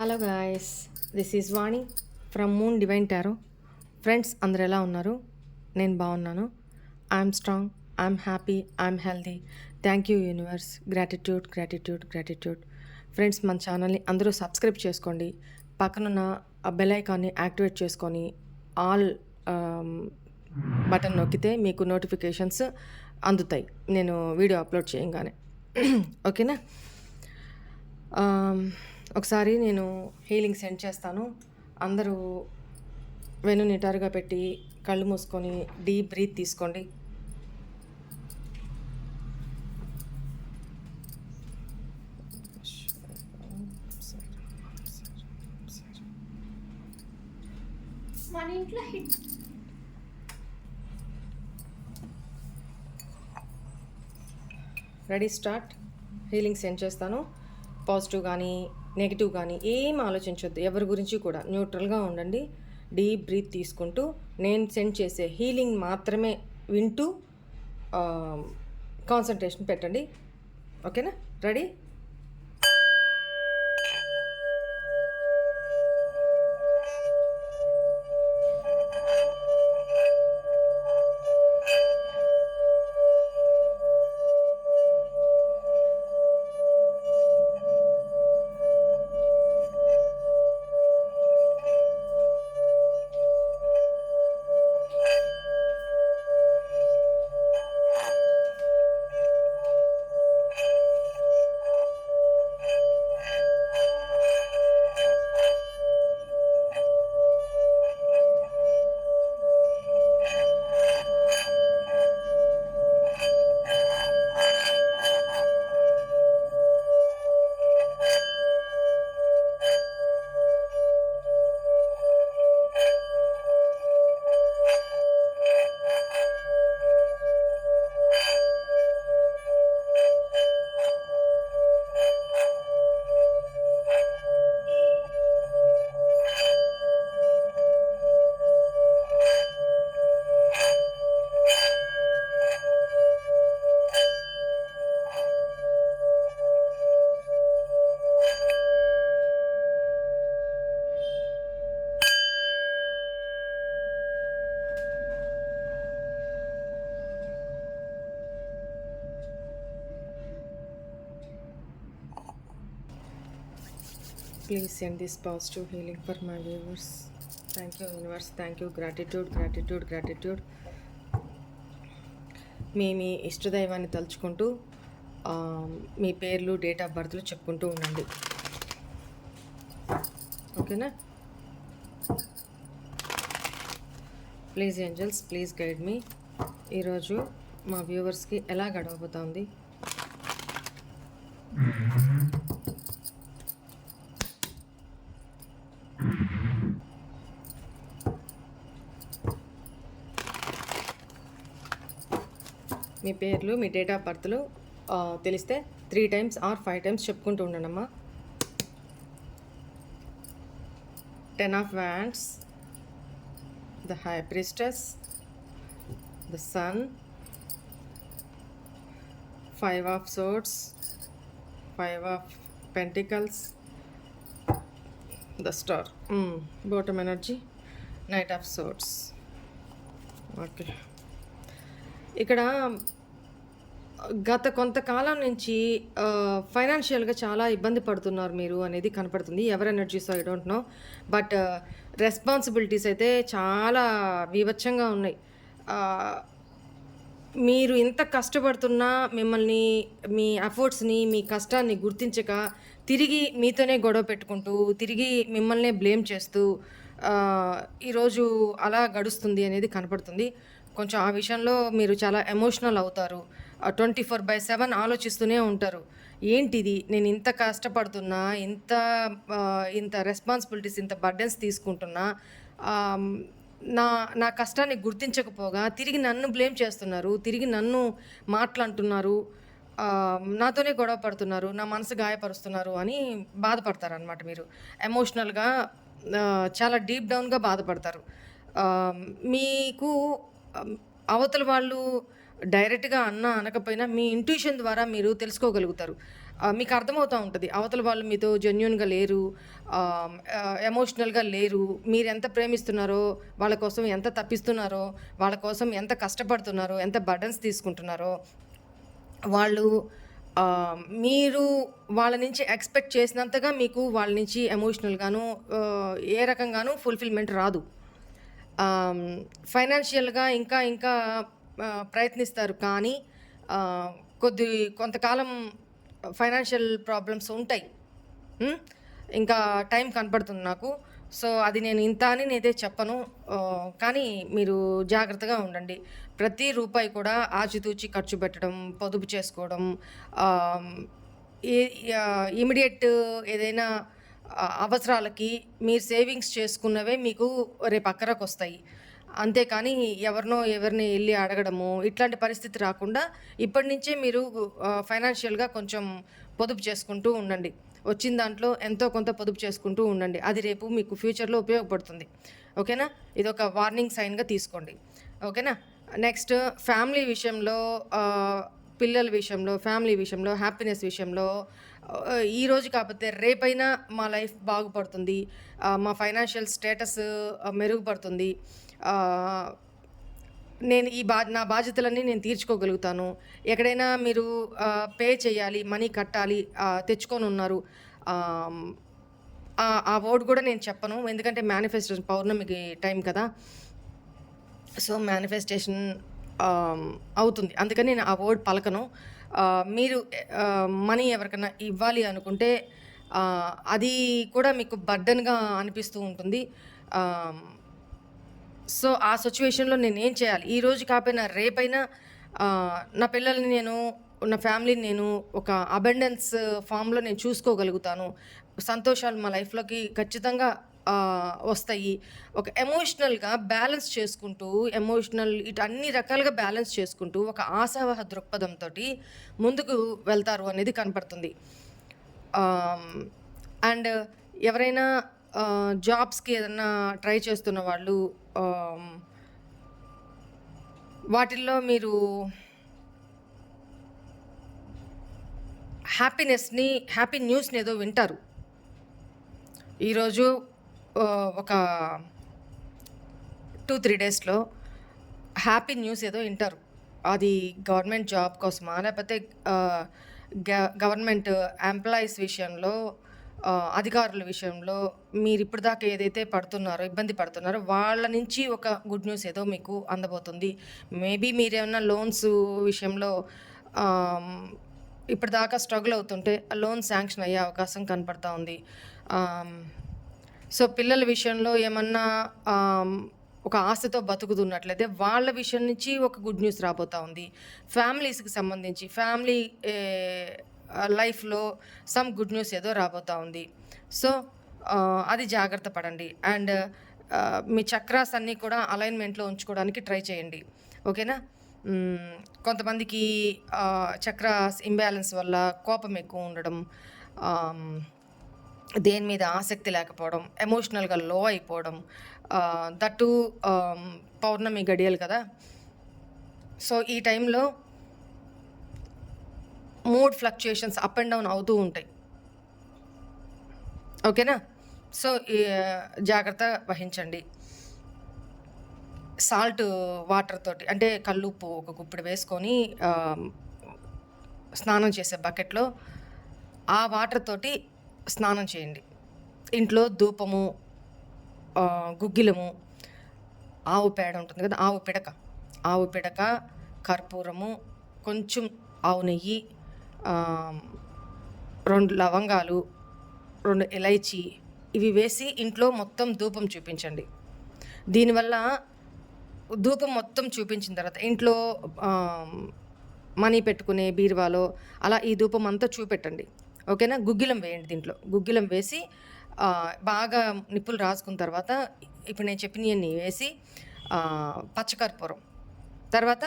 Hello guys this is Vani from Moon Divine Tarot. Friends అందరు ఎలా ఉన్నారు? నేను బాగున్నాను. I'm strong I'm happy I'm healthy thank you universe. Gratitude gratitude gratitude. Friends మన ఛానల్ని అందరూ సబ్స్క్రైబ్ చేసుకోండి. పక్కనున్న బెల్ ఐకాన్ని యాక్టివేట్ చేసుకొని ఆల్ బటన్ నొక్కితే మీకు నోటిఫికేషన్స్ అందుతాయి. నేను వీడియో అప్లోడ్ చేయగానే. ఓకేనా? ఒకసారి నేను హీలింగ్ సెండ్ చేస్తాను. అందరూ వెను నిటారుగా పెట్టి కళ్ళు మూసుకొని డీప్ బ్రీత్ తీసుకోండి. మన ఇంట్లో హిట్ రెడీ స్టార్ట్. హీలింగ్ సెండ్ చేస్తాను. పాజిటివ్ కానీ నెగిటివ్ కానీ ఏం ఆలోచించొద్దు. ఎవరి గురించి కూడా న్యూట్రల్గా ఉండండి. డీప్ బ్రీత్ తీసుకుంటూ నేను సెండ్ చేసే హీలింగ్ మాత్రమే వింటూ కాన్సన్ట్రేషన్ పెట్టండి. ఓకేనా? Ready? Please send this positive healing for my viewers thank you universe thank you gratitude gratitude gratitude మీ మీ ఇష్టదైవాన్ని తలుచుకుంటూ మీ పేర్లు డేట్ ఆఫ్ బర్త్లు చెప్పుకుంటూ ఉండండి. ఓకేనా? ప్లీజ్ ఏంజల్స్ ప్లీజ్ గైడ్ మీ ఈరోజు మా వ్యూవర్స్కి ఎలా గడవబోతోంది? మీ పేర్లు మీ డేట్ ఆఫ్ బర్త్లు తెలిస్తే three times or five times చెప్పుకుంటూ ఉండండమ్మా. Ten of wands the high priestess the sun five of swords five of pentacles the star bottom energy knight of swords okay ఇక్కడ గత కొంతకాలం నుంచి ఫైనాన్షియల్గా చాలా ఇబ్బంది పడుతున్నారు మీరు అనేది కనపడుతుంది. ఎవరి energies I don't know. But responsibilities అయితే చాలా వివచ్చంగా ఉన్నాయి. మీరు ఇంత కష్టపడుతున్నా మిమ్మల్ని మీ ఎఫర్ట్స్ని మీ కష్టాన్ని గుర్తించక తిరిగి మీతోనే గొడవ పెట్టుకుంటూ తిరిగి మిమ్మల్నే బ్లేమ్ చేస్తూ ఈరోజు అలా గడుస్తుంది అనేది కనపడుతుంది. కొంచెం ఆ విషయంలో మీరు చాలా ఎమోషనల్ అవుతారు. ట్వంటీ ఫోర్ బై సెవెన్ ఆలోచిస్తూనే ఉంటారు. ఏంటిది? నేను ఇంత కష్టపడుతున్నా ఇంత ఇంత రెస్పాన్సిబిలిటీస్ ఇంత బర్డెన్స్ తీసుకుంటున్నా నా నా కష్టాన్ని గుర్తించకపోగా తిరిగి నన్ను బ్లేమ్ చేస్తున్నారు తిరిగి నన్ను మాట్లాడుతున్నారు నాతోనే గొడవ పడుతున్నారు నా మనసు గాయపరుస్తున్నారు అని బాధపడతారనమాట మీరు. ఎమోషనల్గా చాలా డీప్ డౌన్గా బాధపడతారు. మీకు అవతల వాళ్ళు డైరెక్ట్గా అన్న అనకపోయినా మీ ఇంట్యూషన్ ద్వారా మీరు తెలుసుకోగలుగుతారు. మీకు అర్థమవుతూ ఉంటుంది. అవతల వాళ్ళు మీతో జెన్యున్గా లేరు. ఎమోషనల్గా లేరు. మీరు ఎంత ప్రేమిస్తున్నారో వాళ్ళ కోసం ఎంత తప్పిస్తున్నారో వాళ్ళ కోసం ఎంత కష్టపడుతున్నారో ఎంత బర్డన్స్ తీసుకుంటున్నారో వాళ్ళు మీరు వాళ్ళ నుంచి ఎక్స్పెక్ట్ చేసినంతగా మీకు వాళ్ళ నుంచి ఎమోషనల్గాను ఏ రకంగానూ ఫుల్ఫిల్మెంట్ రాదు. ఫైనాన్షియల్గా ఇంకా ఇంకా ప్రయత్నిస్తారు. కానీ కొద్ది కొంతకాలం ఫైనాన్షియల్ ప్రాబ్లమ్స్ ఉంటాయి. ఇంకా టైం కనపడుతుంది నాకు. సో అది నేను ఇంత అని నేనైతే చెప్పను. కానీ మీరు జాగ్రత్తగా ఉండండి. ప్రతి రూపాయి కూడా ఆచితూచి ఖర్చు పెట్టడం పొదుపు చేసుకోవడం ఇమీడియట్ ఏదైనా అవసరాలకి మీరు సేవింగ్స్ చేసుకున్నవే మీకు రేపు అక్కరకు వస్తాయి. అంతేకాని ఎవరినో ఎవరిని వెళ్ళి అడగడము ఇట్లాంటి పరిస్థితి రాకుండా ఇప్పటి నుంచే మీరు ఫైనాన్షియల్గా కొంచెం పొదుపు చేసుకుంటూ ఉండండి. వచ్చిన దాంట్లో ఎంతో కొంత పొదుపు చేసుకుంటూ ఉండండి. అది రేపు మీకు ఫ్యూచర్లో ఉపయోగపడుతుంది. ఓకేనా? ఇది ఒక వార్నింగ్ సైన్గా తీసుకోండి. ఓకేనా? నెక్స్ట్ ఫ్యామిలీ విషయంలో పిల్లల విషయంలో ఫ్యామిలీ విషయంలో హ్యాపీనెస్ విషయంలో ఈరోజు ఈ రోజు కాకపోతే రేపైనా మా లైఫ్ బాగుపడుతుంది. మా ఫైనాన్షియల్ స్టేటస్ మెరుగుపడుతుంది. నేను ఈ బా నా బాధ్యతలన్నీ నేను తీర్చుకోగలుగుతాను. ఎక్కడైనా మీరు పే చేయాలి మనీ కట్టాలి తెచ్చుకొని ఉన్నారు ఆ ఆ వర్డ్ కూడా నేను చెప్పను. ఎందుకంటే మేనిఫెస్టేషన్ పౌర్ణమికి టైం కదా. సో మేనిఫెస్టేషన్ అవుతుంది. అందుకని నేను ఆ వర్డ్ పలకను. మీరు మనీ ఎవరికైనా ఇవ్వాలి అనుకుంటే అది కూడా మీకు బర్డన్గా అనిపిస్తూ ఉంటుంది. సో ఆ సిచ్యువేషన్లో నేను ఏం చేయాలి? ఈ రోజు కాకపోయినా రేపైనా నా పిల్లల్ని నేను నా ఫ్యామిలీని నేను ఒక అబెండెన్స్ ఫామ్లో నేను చూసుకోగలుగుతాను. సంతోషాలు మా లైఫ్లోకి ఖచ్చితంగా వస్తాయి. ఒక ఎమోషనల్గా బ్యాలెన్స్ చేసుకుంటూ ఎమోషనల్ ఇటు అన్ని రకాలుగా బ్యాలెన్స్ చేసుకుంటూ ఒక ఆశావహ దృక్పథంతో ముందుకు వెళ్తారు అనేది కనపడుతుంది. అండ్ ఎవరైనా జాబ్స్కి ఏదన్నా ట్రై చేస్తున్న వాళ్ళు వాటిల్లో మీరు హ్యాపీనెస్ని హ్యాపీ న్యూస్ని ఏదో వింటారు. ఈరోజు ఒక టూ త్రీ డేస్లో హ్యాపీ న్యూస్ ఏదో వింటారు. అది గవర్నమెంట్ జాబ్ కోసమా? లేకపోతే గ- గవర్నమెంట్ ఎంప్లాయీస్ విషయంలో అధికారుల విషయంలో మీరు ఇప్పుడు దాకా ఏదైతే పడుతున్నారో ఇబ్బంది పడుతున్నారో వాళ్ళ నుంచి ఒక గుడ్ న్యూస్ ఏదో మీకు అందబోతుంది. మేబీ మీరేమన్నా లోన్స్ విషయంలో ఇప్పటిదాకా స్ట్రగుల్ అవుతుంటే ఆ లోన్ శాంక్షన్ అయ్యే అవకాశం కనపడతా ఉంది. సో పిల్లల విషయంలో ఏమన్నా ఒక ఆశతో బతుకుతున్నట్లయితే వాళ్ళ విషయం నుంచి ఒక గుడ్ న్యూస్ రాబోతా ఉంది. ఫ్యామిలీస్కి సంబంధించి ఫ్యామిలీ లైఫ్లో సమ్ గుడ్ న్యూస్ ఏదో రాబోతా ఉంది. సో అది జాగ్రత్త పడండి. అండ్ మీ చక్రాస్ అన్నీ కూడా అలైన్మెంట్లో ఉంచుకోవడానికి ట్రై చేయండి. ఓకేనా? కొంతమందికి చక్రాస్ ఇంబ్యాలెన్స్ వల్ల కోపం ఎక్కువ ఉండడం దేని మీద ఆసక్తి లేకపోవడం ఎమోషనల్గా లో అయిపోవడం దట్టు పౌర్ణమి గడియలు కదా? సో ఈ టైంలో mood fluctuations up and down అవుతూ ఉంటాయి. ఓకేనా? సో ఈ, జాగ్రత్త వహించండి. సాల్ట్ వాటర్ తోటి అంటే కల్లుప్పు ఒక గుప్పిడి వేసుకొని స్నానం చేసే బకెట్లో ఆ వాటర్ తోటి స్నానం చేయండి. ఇంట్లో ధూపము గుగ్గిలము ఆవు పేడ ఉంటుంది కదా ఆవు పిడక. ఆవు పిడక కర్పూరము కొంచెం ఆవు నెయ్యి రెండు లవంగాలు రెండు ఎలైచి ఇవి వేసి ఇంట్లో మొత్తం ధూపం చూపించండి. దీనివల్ల ధూపం మొత్తం చూపించిన తర్వాత ఇంట్లో మనీ పెట్టుకునే బీరువాలో అలా ఈ ధూపం అంతా చూపెట్టండి. ఓకేనా? గుగ్గిలం వేయండి దీంట్లో. గుగ్గిలం వేసి బాగా నిప్పులు రాసుకున్న తర్వాత ఇప్పుడు నేను చెప్పినవన్నీ వేసి పచ్చకర్పూరం. తర్వాత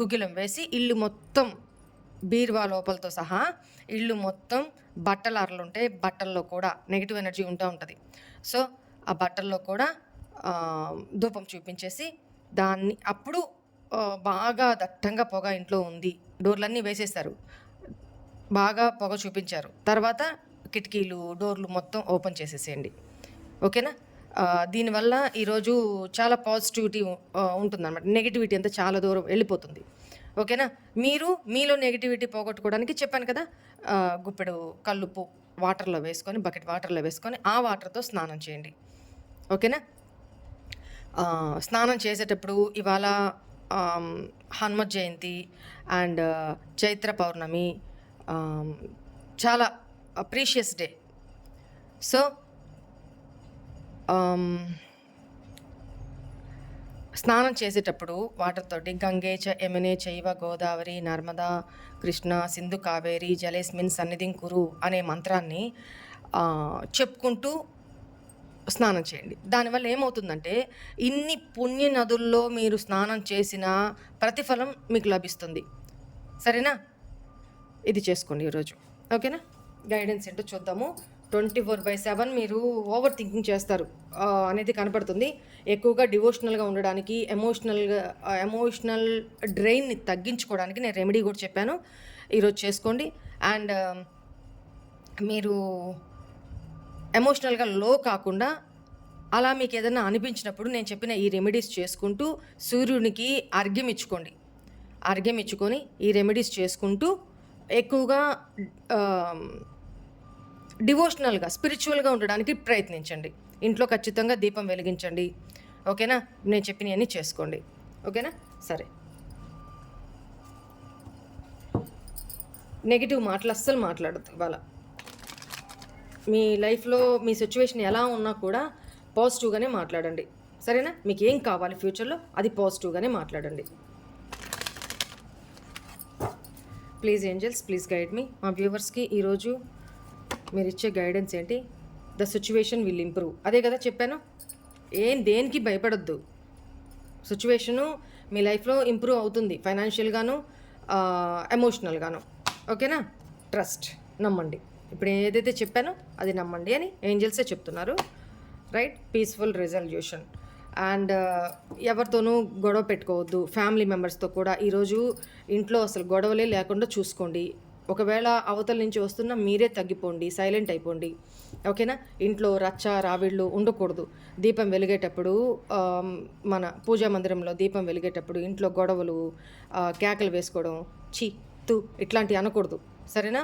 గుగ్గిలం వేసి ఇల్లు మొత్తం బీర్వా లోపలతో సహా ఇల్లు మొత్తం బట్టలు అరలుంటే బట్టల్లో కూడా నెగిటివ్ ఎనర్జీ ఉంటూ ఉంటుంది. సో ఆ బట్టల్లో కూడా ధూపం చూపించేసి దాన్ని అప్పుడు బాగా దట్టంగా పొగ ఇంట్లో ఉంది. డోర్లన్నీ వేసేస్తారు. బాగా పొగ చూపించారు. తర్వాత కిటికీలు డోర్లు మొత్తం ఓపెన్ చేసేసేయండి. ఓకేనా? దీనివల్ల ఈరోజు చాలా పాజిటివిటీ ఉంటుందన్నమాట. నెగిటివిటీ అంతా చాలా దూరం వెళ్ళిపోతుంది. ఓకేనా? మీరు మీలో నెగిటివిటీ పోగొట్టుకోవడానికి చెప్పాను కదా గుప్పెడు కల్లుపు వాటర్లో వేసుకొని బకెట్ వాటర్లో వేసుకొని ఆ వాటర్తో స్నానం చేయండి. ఓకేనా? స్నానం చేసేటప్పుడు ఇవాళ హనుమ జయంతి అండ్ చైత్ర పౌర్ణమి చాలా ప్రీషియస్ డే సో స్నానం చేసేటప్పుడు వాటర్తోటి గంగే చ యమునే చైవ గోదావరి నర్మదా కృష్ణ సింధు కావేరి జలేస్మిన్ సన్నిధిం కురు అనే మంత్రాన్ని చెప్పుకుంటూ స్నానం చేయండి. దానివల్ల ఏమవుతుందంటే ఇన్ని పుణ్య నదుల్లో మీరు స్నానం చేసిన ప్రతిఫలం మీకు లభిస్తుంది. సరేనా? ఇది చేసుకోండి ఈరోజు. ఓకేనా? గైడెన్స్ ఏంటో చూద్దాము. ట్వంటీ ఫోర్ బై సెవెన్ మీరు ఓవర్ థింకింగ్ చేస్తారు అనేది కనపడుతుంది. ఎక్కువగా డివోషనల్గా ఉండడానికి ఎమోషనల్గా ఎమోషనల్ డ్రైన్ని తగ్గించుకోవడానికి నేను రెమెడీ కూడా చెప్పాను. ఈరోజు చేసుకోండి. అండ్ మీరు ఎమోషనల్గా లో కాకుండా అలా మీకు ఏదైనా అనిపించినప్పుడు నేను చెప్పిన ఈ రెమెడీస్ చేసుకుంటూ సూర్యునికి అర్ఘ్యం ఇచ్చుకోండి. అర్ఘ్యం ఇచ్చుకొని ఈ రెమెడీస్ చేసుకుంటూ ఎక్కువగా డివోషనల్గా స్పిరిచువల్గా ఉండడానికి ప్రయత్నించండి. ఇంట్లో ఖచ్చితంగా దీపం వెలిగించండి. ఓకేనా? నేను చెప్పినవన్నీ చేసుకోండి. ఓకేనా? సరే. నెగిటివ్ మాటలు అస్సలు మాట్లాడద్దు ఇవాళ. మీ లైఫ్లో మీ సిచ్యువేషన్ ఎలా ఉన్నా కూడా పాజిటివ్గానే మాట్లాడండి. సరేనా? మీకు ఏం కావాలి ఫ్యూచర్లో? అది పాజిటివ్గానే మాట్లాడండి. Please angels please guide me. మా వ్యూవర్స్కి ఈరోజు మీరు ఇచ్చే గైడెన్స్ ఏంటి? ద సిచ్యువేషన్ విల్ ఇంప్రూవ్ అదే కదా చెప్పాను? ఏం దేనికి భయపడొద్దు. సిచ్యువేషను మీ లైఫ్లో ఇంప్రూవ్ అవుతుంది. ఫైనాన్షియల్గాను ఎమోషనల్గాను ఓకేనా ట్రస్ట్ నమ్మండి. ఇప్పుడు ఏదైతే చెప్పానో అది నమ్మండి అని ఏంజల్సే చెప్తున్నారు. రైట్ పీస్ఫుల్ రిజల్యూషన్ అండ్ ఎవరితోనూ గొడవ పెట్టుకోవద్దు. ఫ్యామిలీ మెంబర్స్తో కూడా ఈరోజు ఇంట్లో అసలు గొడవలే లేకుండా చూసుకోండి. ఒకవేళ అవతల నుంచి వస్తున్న మీరే తగ్గిపోండి సైలెంట్ అయిపోండి. ఓకేనా? ఇంట్లో రచ్చ రావిళ్ళు ఉండకూడదు. దీపం వెలిగేటప్పుడు మన పూజా మందిరంలో దీపం వెలిగేటప్పుడు ఇంట్లో గొడవలు కేకలు వేసుకోవడం చి తు ఇట్లాంటివి అనకూడదు. సరేనా?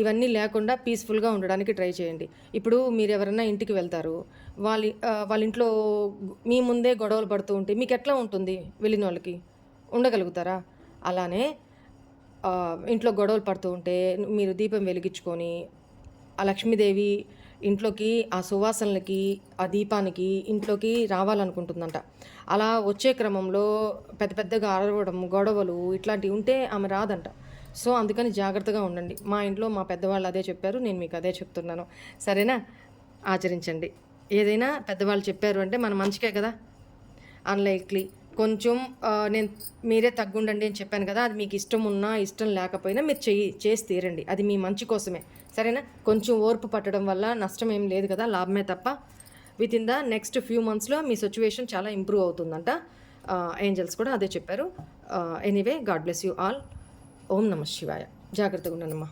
ఇవన్నీ లేకుండా పీస్ఫుల్గా ఉండడానికి ట్రై చేయండి. ఇప్పుడు మీరు ఎవరైనా ఇంటికి వెళ్తారు వాళ్ళ వాళ్ళ ఇంట్లో మీ ముందే గొడవలు పడుతూ ఉంటే మీకు ఎట్లా ఉంటుంది? వెళ్ళిన వాళ్ళకి ఉండగలుగుతారా? అలానే ఇంట్లో గొడవలు పడుతూ ఉంటే మీరు దీపం వెలిగించుకొని ఆ లక్ష్మీదేవి ఇంట్లోకి ఆ సువాసనలకి ఆ దీపానికి ఇంట్లోకి రావాలనుకుంటుందంట. అలా వచ్చే క్రమంలో పెద్ద పెద్దగా అరవడం గొడవలు ఇట్లాంటివి ఉంటే ఆమె రాదంట. సో అందుకని జాగ్రత్తగా ఉండండి. మా ఇంట్లో మా పెద్దవాళ్ళు అదే చెప్పారు నేను మీకు అదే చెప్తున్నాను. సరేనా? ఆచరించండి. ఏదైనా పెద్దవాళ్ళు చెప్పారు అంటే మన మంచికే కదా? అన్లైక్లీ. కొంచెం నేను మీరే తగ్గుండండి అని చెప్పాను కదా అది మీకు ఇష్టం ఉన్నా ఇష్టం లేకపోయినా మీరు చేయి చేసి తీరండి. అది మీ మంచి కోసమే. సరేనా? కొంచెం ఓర్పు పట్టడం వల్ల నష్టం ఏం లేదు కదా లాభమే తప్ప. With in the next few మంత్స్లో మీ సిచ్యువేషన్ చాలా ఇంప్రూవ్ అవుతుందంట. ఏంజల్స్ కూడా అదే చెప్పారు. Anyway god bless you all Om నమ శివాయ. జాగ్రత్తగా ఉండనమ్మా